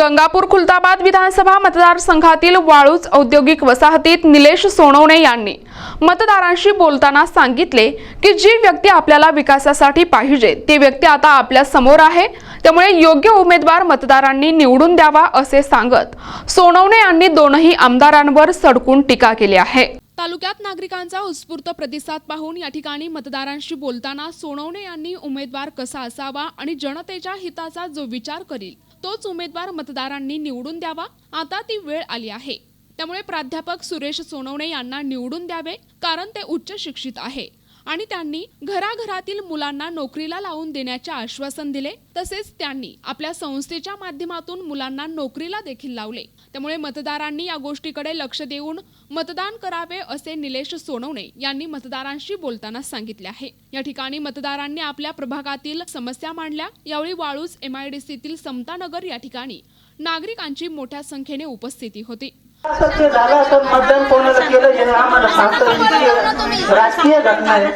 गंगापूर खुलताबाद विधानसभा मतदारसंघातील वाळूज औद्योगिक वसाहतीत निलेश सोनवणे यांनी मतदारांशी बोलताना सांगितले की जी व्यक्ती आपल्याला विकासासाठी पाहिजे ती व्यक्ती आता आपल्यासमोर आहे. त्यामुळे योग्य उमेदवार मतदारांनी निवडून द्यावा असे सांगत सोनवणे यांनी दोनही आमदारांवर सडकून टीका केली आहे. तालुक्यात नागरिकांचा उत्स्फूर्त प्रतिसाद पाहून या ठिकाणी मतदारांशी बोलताना सोनवणे यांनी उमेदवार कसा असावा आणि जनतेच्या हिताचा जो विचार करील तोच उमेदवार मतदारांनी निवडून द्यावा. आता ती वेळ आली आहे. त्यामुळे प्राध्यापक सुरेश सोनवणे यांना निवडून द्यावे कारण ते उच्च शिक्षित आहे. आणि त्यांनी घराघरातील मुलांना नोकरीला लावून देण्याचे आश्वासन दिले. तसेच त्यांनी आपल्या संस्थेच्या माध्यमातून मुलांना नोकरीला देखील लावले. त्यामुळे मतदारांनी या गोष्टीकडे लक्ष देऊन मतदान करावे असे निलेश सोनवणे यांनी मतदारांशी बोलताना सांगितले आहे. या ठिकाणी मतदारांनी आपल्या प्रभागातील समस्या मांडल्या. यावेळी वाळूज एमआयडीसीतील समतानगर या ठिकाणी नागरिकांची मोठ्या संख्येने उपस्थिती होती. असं झालं असं मतदान कोणाला केलं हे आम्हाला सांगतं राजकीय घटना आहे.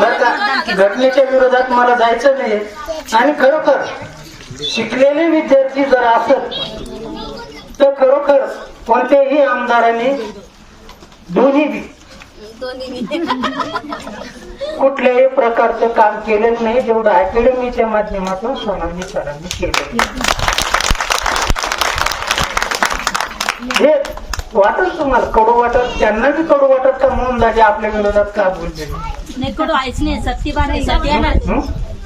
बरं का? घटनेच्या विरोधात मला जायचं नाही. आणि खरोखर शिकलेले विद्यार्थी जर असत तर खरोखर कोणत्याही आमदारांनी दोन्ही कुठल्याही प्रकारचं काम केलं नाही. जेवढं अकॅडमीच्या माध्यमातून सोनाली सरांनी केलं हे वाटत तुम्हाला? कडू वाटत? त्यांना बी कडू वाटत का म्हणून दाजी आपल्या विरोधात का बोलले नाही? कडू आहेच नाही.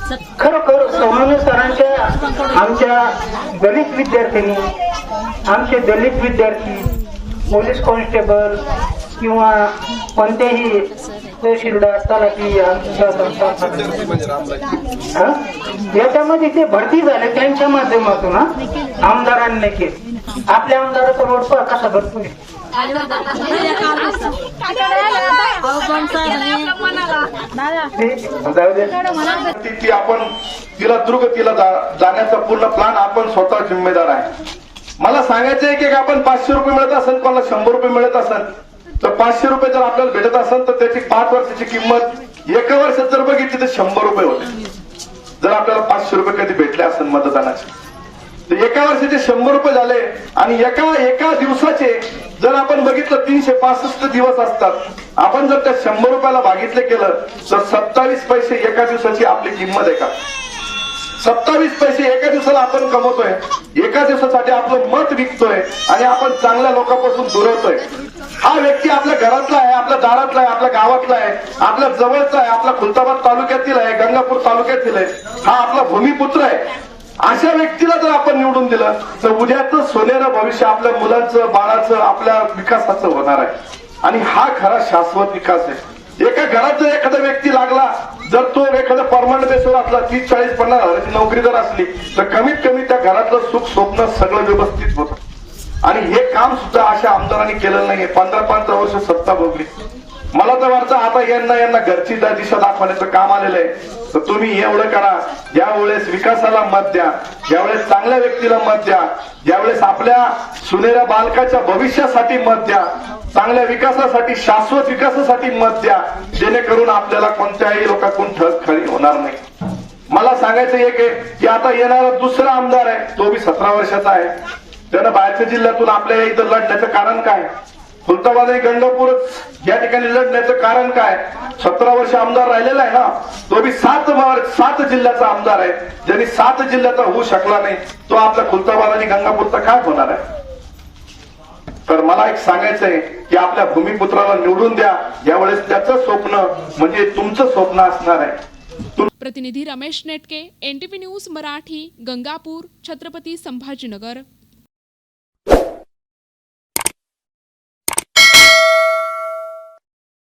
सत्य? खरोखर सरांच्या आमच्या दलित विद्यार्थिनी आमचे दलित विद्यार्थी पोलीस कॉन्स्टेबल किंवा कोणत्याही तहसीलदार असताना आमच्या संस्था याच्यामध्ये ते भरती झाले त्यांच्या माध्यमातून आमदारांनी केले. आपल्या आमदाराचा रोड पहा कसा भरपूर ती आपण तिला दुर्ग तिला जाण्याचा पूर्ण प्लान आपण स्वतः जिम्मेदार आहे. मला सांगायचं आहे की आपण पाचशे रुपये मिळत असेल कोणाला शंभर रुपये मिळत असेल तर पाचशे रुपये जर आपल्याला भेटत असेल तर त्याची पाच वर्षाची किंमत एका वर्षात जर बघितली तर शंभर रुपये होते. जर आपल्याला पाचशे रुपये कधी भेटले असेल मतदानाचे तर एका वर्षाचे शंभर रुपये झाले आणि एका एका दिवसाचे जर आपण बघितलं तीनशे पासष्ट दिवस असतात. आपण जर त्या शंभर रुपयाला भागितले केलं तर सत्तावीस पैसे एका दिवसाची आपली किंमत आहे का? सत्तावीस पैसे एका दिवसाला आपण कमवतोय. एका दिवसासाठी आपलं मत विकतोय आणि आपण चांगल्या लोकांपासून दुरवतोय. हा व्यक्ती आपल्या घरातला आहे आपल्या दारातला आहे आपल्या गावातला आहे आपल्या जवळचा आहे आपला खुलताबाद तालुक्यातील आहे गंगापूर तालुक्यातील आहे. हा आपला भूमिपुत्र आहे. अशा व्यक्तीला जर आपण निवडून दिलं तर उद्याचं सोनेरं भविष्य आपल्या मुलांचं बाळाचं आपल्या विकासाचं होणार आहे. आणि हा खरा शाश्वत विकास आहे. एका घरात जर एखादा व्यक्ती लागला जर तो एखादा परमनंट बेसवर असला तीस चाळीस पन्नास हजाराची नोकरी जर असली तर कमीत कमी त्या घरातलं सुख स्वप्न सगळं व्यवस्थित होतं. आणि हे काम सुद्धा अशा आमदारांनी केलेलं नाहीये. पंधरा पंधरा वर्ष सत्ता भोगली. मला तर वाटतं आता यांना यांना घरची दिशा दाखवण्याचं काम आलेलं आहे तर तुम्ही एवढं करा. ज्यावेळेस विकासाला मत द्या ज्यावेळेस चांगल्या व्यक्तीला मत द्या ज्यावेळेस आपल्या सुनेऱ्या बालकाच्या भविष्यासाठी मत द्या चांगल्या विकासासाठी शाश्वत विकासासाठी मत द्या जेणेकरून आपल्याला कोणत्याही लोकांकडून ठग खरी होणार नाही. मला सांगायचं एक आहे की आता येणारा दुसरा आमदार आहे तो बी सतरा वर्षाचा आहे. त्यानं बाहेरच्या जिल्ह्यातून आपल्या इथं लढण्याचं कारण काय? खुलताबाद आणि गंगापूरच या ठिकाणी लढण्याचं कारण काय? सतरा वर्ष आमदार राहिलेला आहे ना तो बी सात सात जिल्ह्याचा आमदार आहे. ज्यांनी सात जिल्ह्याचा होऊ शकला नाही तो आपला खुलताबाद आणि गंगापूरचा काय होणार आहे? तर मला एक सांगायचं आहे की आपल्या भूमिपुत्राला निवडून द्या. यावेळेस त्याचं स्वप्न म्हणजे तुमचं स्वप्न असणार आहे. प्रतिनिधी रमेश नेटके एनटीपी न्यूज मराठी गंगापूर छत्रपती संभाजीनगर.